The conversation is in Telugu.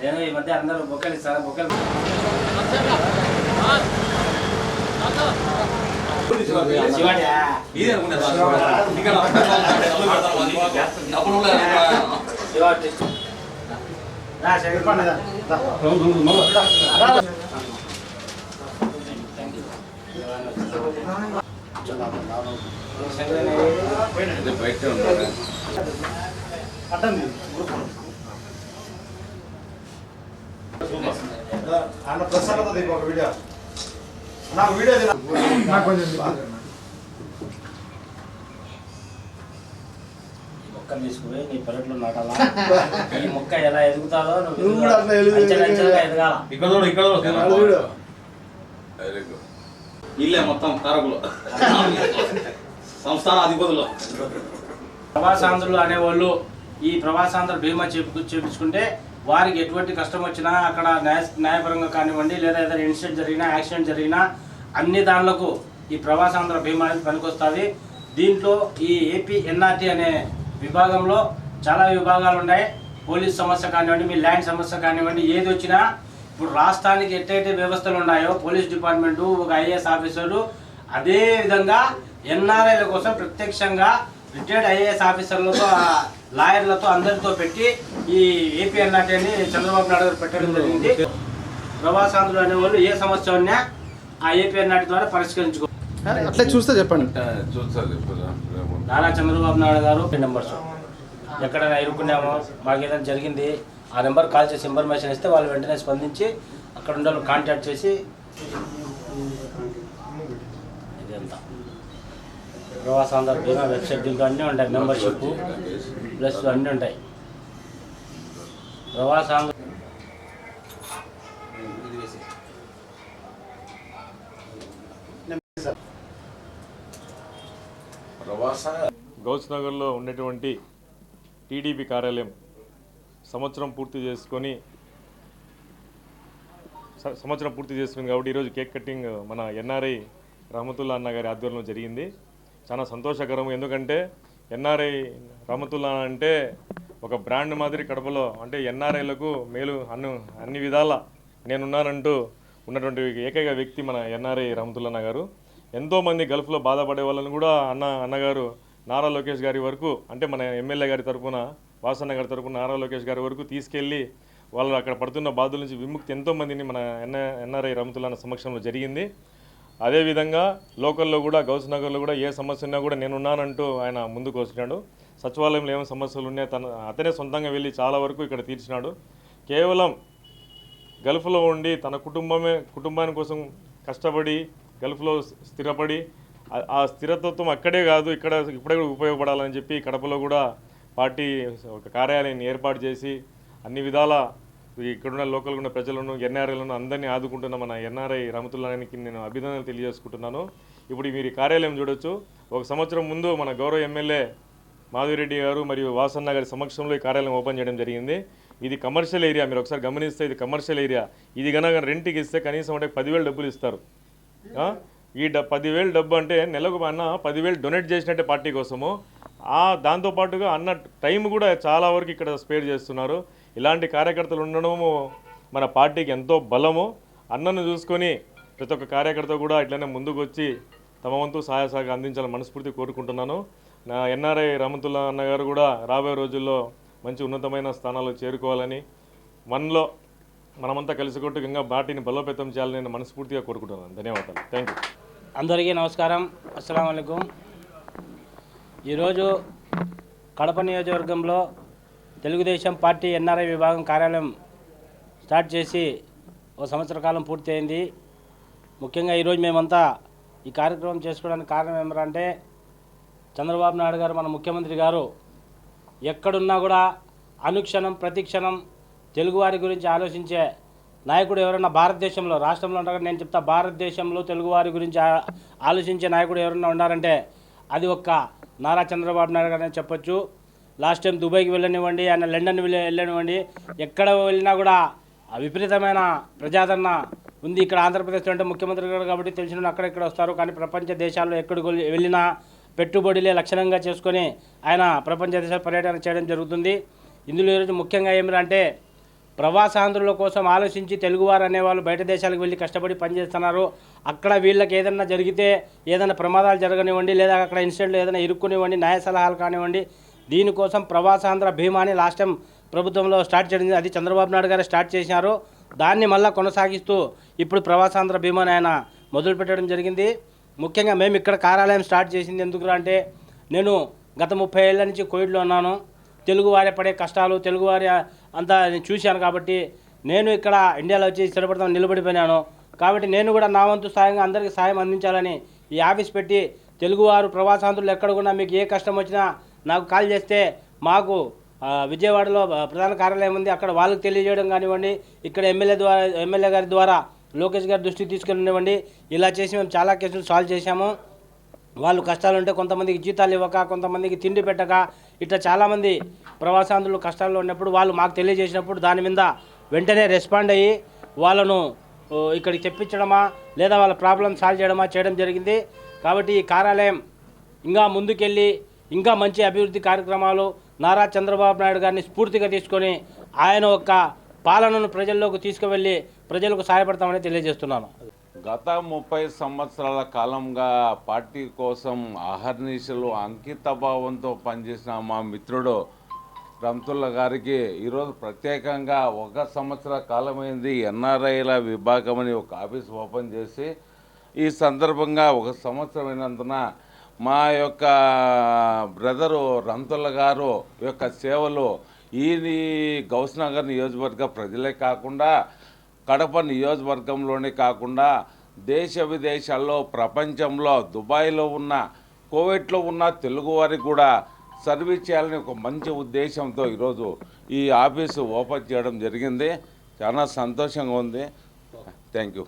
నేను ఈ మధ్య అందరూ బొక్కలు ఇస్తారు? బొక్కలు బయట శివాడి అన్న ప్రసన్నత దీపం ఒక వీడియో. నాకు వీడియో మొక్కలు తీసుకుపోయి నీ పెరట్లో నాటాలా? ఈ మొక్క ఎలా ఎదుగుతాదో నువ్వు కూడా ఎదగాల. ఇక్కడ చూడు చూడు ఇల్లే మొత్తం కారకులు సంస్థాన అధిపతులు. ప్రవాసాంధ్రులు అనేవాళ్ళు ఈ ప్రవాసాంధ్ర బీమా చేపు చేపించుకుంటే వారికి ఎటువంటి కష్టం వచ్చినా అక్కడ న్యాయ న్యాయపరంగా కానివ్వండి లేదా ఏదైనా ఇన్సిడెంట్ జరిగినా యాక్సిడెంట్ జరిగినా అన్ని దానిలకు ఈ ప్రవాసాంధ్ర బీమా అనేది పనికొస్తుంది. దీంట్లో ఈ ఏపీ ఎన్ఆర్టీ అనే విభాగంలో చాలా విభాగాలు ఉన్నాయి. పోలీస్ సమస్య కానివ్వండి మీ ల్యాండ్ సమస్య కానివ్వండి ఏది వచ్చినా ఇప్పుడు రాష్ట్రానికి ఎట్టయితే వ్యవస్థలు ఉన్నాయో పోలీస్ డిపార్ట్మెంటు ఒక ఐఏఎస్ ఆఫీసర్లు అదే విధంగా ఎన్ఆర్ఐల కోసం ప్రత్యక్షంగా రిటైర్డ్ ఐఏఎస్ ఆఫీసర్లతో ఆ లాయర్లతో అందరితో పెట్టి ఈ ఏపీ ఎన్ఆర్టీ అని చంద్రబాబు నాయుడు గారు పెట్టడం జరిగింది. ప్రవాసాంధ్రులు అనేవాళ్ళు ఏ సమస్య ఉన్నా ఆ ఏపీ ఎన్ఆర్టీ ద్వారా పరిష్కరించుకో అట్లా చూస్తే చెప్పండి. నారా చంద్రబాబు నాయుడు గారు నెంబర్స్. ఎక్కడైనా ఇరుక్కున్నామో మాకు ఏదైనా జరిగింది ఆ నెంబర్ కాల్ చేసి ఇన్ఫర్మేషన్ ఇస్తే వాళ్ళు వెంటనే స్పందించి అక్కడ ఉండే వాళ్ళు కాంటాక్ట్ చేసి ప్రవాస బీమా వెబ్సైట్ దీంట్లో అన్నీ ఉంటాయి మెంబర్షిప్ ప్లస్ అన్నీ ఉంటాయి. ప్రవాసాంధ్ర ప్రవాస గౌస్ నగర్లో ఉన్నటువంటి టీడీపీ కార్యాలయం సంవత్సరం పూర్తి చేసుకొని సంవత్సరం పూర్తి చేసుకుంది కాబట్టి ఈరోజు కేక్ కటింగ్ మన ఎన్ఆర్ఐ రహమతుల్లా అన్న గారి ఆధ్వర్యంలో జరిగింది. చాలా సంతోషకరం. ఎందుకంటే ఎన్ఆర్ఐ రమతుల్లా అంటే ఒక బ్రాండ్ మాదిరి కడపలో అంటే ఎన్ఆర్ఐలకు మేలు అన్ని అన్ని విధాల నేనున్నానంటూ ఉన్నటువంటి ఏకైక వ్యక్తి మన ఎన్ఆర్ఐ రహమతుల్లా గారు. ఎంతోమంది గల్ఫ్లో బాధపడే వాళ్ళని కూడా అన్న అన్నగారు నారా లోకేష్ గారి వరకు అంటే మన ఎమ్మెల్యే గారి తరఫున వాసన్న గారి తరపున నారా లోకేష్ గారి వరకు తీసుకెళ్ళి వాళ్ళు అక్కడ పడుతున్న బాధల నుంచి విముక్తి ఎంతోమందిని మన ఎన్ఎన్ఆర్ఐ ఎన్ఆర్ఐ సమక్షంలో జరిగింది. అదేవిధంగా లోకల్లో కూడా గౌస్ నగర్లో కూడా ఏ సమస్య ఉన్నా కూడా నేనున్నానంటూ ఆయన ముందుకు వచ్చినాడు సచివాలయంలో ఏమి సమస్యలు ఉన్నాయో తన అతనే సొంతంగా వెళ్ళి చాలా వరకు ఇక్కడ తీర్చినాడు. కేవలం గల్ఫ్లో ఉండి తన కుటుంబమే కుటుంబాని కోసం కష్టపడి గల్ఫ్లో స్థిరపడి ఆ- ఆ స్థిరతత్వం అక్కడే కాదు ఇక్కడ ఇప్పుడే కూడా ఉపయోగపడాలని చెప్పి కడపలో కూడా పార్టీ ఒక కార్యాలయాన్ని ఏర్పాటు చేసి అన్ని విధాల ఇక్కడున్న లోకల్ ఉన్న ప్రజలను ఎన్ఆర్ఐలను అందరినీ ఆదుకుంటున్న మన ఎన్ఆర్ఐ రమతుల్లానికి నేను అభినందనలు తెలియజేసుకుంటున్నాను. ఇప్పుడు మీరు ఈ కార్యాలయం చూడొచ్చు. ఒక సంవత్సరం ముందు మన గౌరవ ఎమ్మెల్యే మాధవిరెడ్డి గారు మరియు వాసన్న గారి సమక్షంలో ఈ కార్యాలయం ఓపెన్ చేయడం జరిగింది. ఇది కమర్షియల్ ఏరియా. మీరు ఒకసారి గమనిస్తే ఇది కమర్షియల్ ఏరియా. ఇది కనుక రెంట్కి ఇస్తే కనీసం అంటే పదివేలు డబ్బులు ఇస్తారు. ఈ డ పదివేలు డబ్బు అంటే నెలకు అన్న పదివేలు డొనేట్ చేసినట్టే పార్టీ కోసము. దాంతోపాటుగా అన్న టైం కూడా చాలా వరకు ఇక్కడ స్పేర్ చేస్తున్నారు. ఇలాంటి కార్యకర్తలు ఉండడము మన పార్టీకి ఎంతో బలము. అన్నను చూసుకొని ప్రతి ఒక్క కార్యకర్త కూడా ఇట్లనే ముందుకు వచ్చి తమ వంతు సహాయ సహకారం అందించాలని మనస్ఫూర్తి కోరుకుంటున్నాను. నా ఎన్ఆర్ఐ రమతుల్లా అన్న గారు కూడా రాబోయే రోజుల్లో మంచి ఉన్నతమైన స్థానాలు చేరుకోవాలని మనలో మనమంతా కలిసికొట్టు ఇంకా పార్టీని బలోపేతం చేయాలని నేను మనస్ఫూర్తిగా కోరుకుంటున్నాను. ధన్యవాదాలు. థ్యాంక్ యూ అందరికీ నమస్కారం. అస్సలం అయికం ఈరోజు కడప నియోజకవర్గంలో తెలుగుదేశం పార్టీ ఎన్ఆర్ఐ విభాగం కార్యాలయం స్టార్ట్ చేసి ఒక సంవత్సర కాలం పూర్తయింది. ముఖ్యంగా ఈరోజు మేమంతా ఈ కార్యక్రమం చేసుకోవడానికి కారణం ఏమంటే చంద్రబాబు నాయుడు గారు మన ముఖ్యమంత్రి గారు ఎక్కడున్నా కూడా అనుక్షణం ప్రతిక్షణం తెలుగువారి గురించి ఆలోచించే నాయకుడు ఎవరైనా భారతదేశంలో రాష్ట్రంలో ఉంటారు నేను చెప్తా భారతదేశంలో తెలుగువారి గురించి ఆలోచించే నాయకుడు ఎవరైనా ఉన్నారంటే అది ఒక్క నారా చంద్రబాబు నాయుడు గారని చెప్పొచ్చు. లాస్ట్ టైం దుబాయ్కి వెళ్ళనివ్వండి ఆయన లండన్ వెళ్ళనివ్వండి ఎక్కడ వెళ్ళినా కూడా విపరీతమైన ప్రజాదరణ ఉంది. ఇక్కడ ఆంధ్రప్రదేశ్లో అంటే ముఖ్యమంత్రి గారు కాబట్టి తెలిసిన వాళ్ళు అక్కడ ఇక్కడ వస్తారు. కానీ ప్రపంచ దేశాల్లో ఎక్కడికి వెళ్ళి- వెళ్ళినా పెట్టుబడులే లక్షణంగా చేసుకొని ఆయన ప్రపంచ దేశాల పర్యటన చేయడం జరుగుతుంది. ఇందులో ఈరోజు ముఖ్యంగా ఏమిటంటే ప్రవాసాంధ్రుల కోసం ఆలోచించి తెలుగువారు అనేవాళ్ళు బయట దేశాలకు వెళ్ళి కష్టపడి పనిచేస్తున్నారు. అక్కడ వీళ్ళకి ఏదైనా జరిగితే ఏదైనా ప్రమాదాలు జరగనివ్వండి లేదా అక్కడ ఇన్సిడెంట్లు ఏదైనా ఇరుక్కునివ్వండి న్యాయ సలహాలు కానివ్వండి దీనికోసం ప్రవాసాంధ్ర భీమాని లాస్ట్ టైం ప్రభుత్వంలో స్టార్ట్ చేయడం అది చంద్రబాబు నాయుడు గారు స్టార్ట్ చేశారు. దాన్ని మళ్ళీ కొనసాగిస్తూ ఇప్పుడు ప్రవాసాంధ్ర భీమాని ఆయన మొదలుపెట్టడం జరిగింది. ముఖ్యంగా మేము ఇక్కడ కార్యాలయం స్టార్ట్ చేసింది ఎందుకు అంటే నేను గత ముప్పై ఏళ్ళ నుంచి కోవిడ్లో ఉన్నాను. తెలుగువారి పడే కష్టాలు తెలుగువారి అంతా నేను చూశాను కాబట్టి నేను ఇక్కడ ఇండియాలో వచ్చి స్థిరపడతాను నిలబడిపోయినాను. కాబట్టి నేను కూడా నా వంతు సాయంగా అందరికీ సాయం అందించాలని ఈ ఆఫీస్ పెట్టి తెలుగువారు ప్రవాసాంధ్రులు ఎక్కడ కూడా మీకు ఏ కష్టం వచ్చినా నాకు కాల్ చేస్తే మాకు విజయవాడలో ప్రధాన కార్యాలయం ఉంది. అక్కడ వాళ్ళకి తెలియజేయడం కానివ్వండి ఇక్కడ ఎమ్మెల్యే ద్వారా ఎమ్మెల్యే గారి ద్వారా లోకేష్ గారి దృష్టికి తీసుకెళ్ళనివ్వండి. ఇలా చేసి మేము చాలా కేసులు సాల్వ్ చేశాము. వాళ్ళు కష్టాలు ఉంటే కొంతమందికి జీతాలు ఇవ్వక కొంతమందికి తిండి పెట్టక ఇట్లా చాలామంది ప్రవాసాంధ్రులు కష్టాల్లో ఉన్నప్పుడు వాళ్ళు మాకు తెలియజేసినప్పుడు దాని మీద వెంటనే రెస్పాండ్ అయ్యి వాళ్ళను ఇక్కడికి తెప్పించడమా లేదా వాళ్ళ ప్రాబ్లం సాల్వ్ చేయడమా చేయడం జరిగింది. కాబట్టి ఈ కార్యాలయం ఇంకా ముందుకెళ్ళి ఇంకా మంచి అభివృద్ధి కార్యక్రమాలు నారా చంద్రబాబు నాయుడు గారిని స్ఫూర్తిగా తీసుకొని ఆయన యొక్క పాలనను ప్రజల్లోకి తీసుకువెళ్ళి ప్రజలకు సహాయపడతామని తెలియజేస్తున్నాను. గత ముప్పై సంవత్సరాల కాలంగా పార్టీ కోసం అహర్నిశలు అంకితభావంతో పనిచేసిన మా మిత్రుడు రంతుల్ల గారికి ఈరోజు ప్రత్యేకంగా ఒక సంవత్సర కాలమైంది ఎన్ఆర్ఐల విభాగం అని ఒక ఆఫీస్ ఓపెన్ చేసి ఈ సందర్భంగా ఒక సంవత్సరమైనందున మా యొక్క బ్రదరు రంతుల్ల గారు యొక్క సేవలు ఈ గౌస్నగర్ నియోజకవర్గ ప్రజలే కాకుండా కడప నియోజకవర్గంలోనే కాకుండా దేశ విదేశాల్లో ప్రపంచంలో దుబాయ్లో ఉన్న కోవిడ్లో ఉన్న తెలుగువారికి కూడా సర్వీస్ చేయాలని ఒక మంచి ఉద్దేశంతో ఈరోజు ఈ ఆఫీసు ఓపెన్ చేయడం జరిగింది. చాలా సంతోషంగా ఉంది. Thank you.